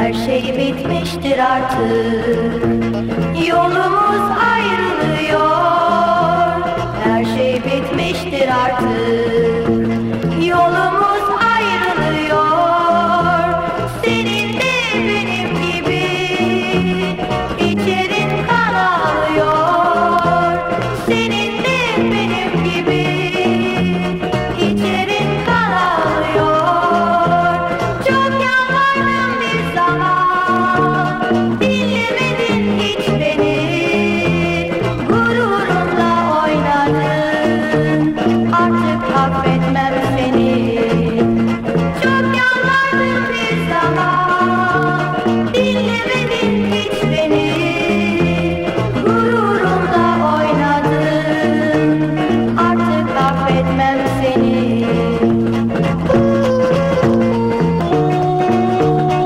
Her şey bitmiştir artık. Yolumuz ayrılıyor. Her şey bitmiştir artık affetmem seni. Çok yalvardım bir zaman.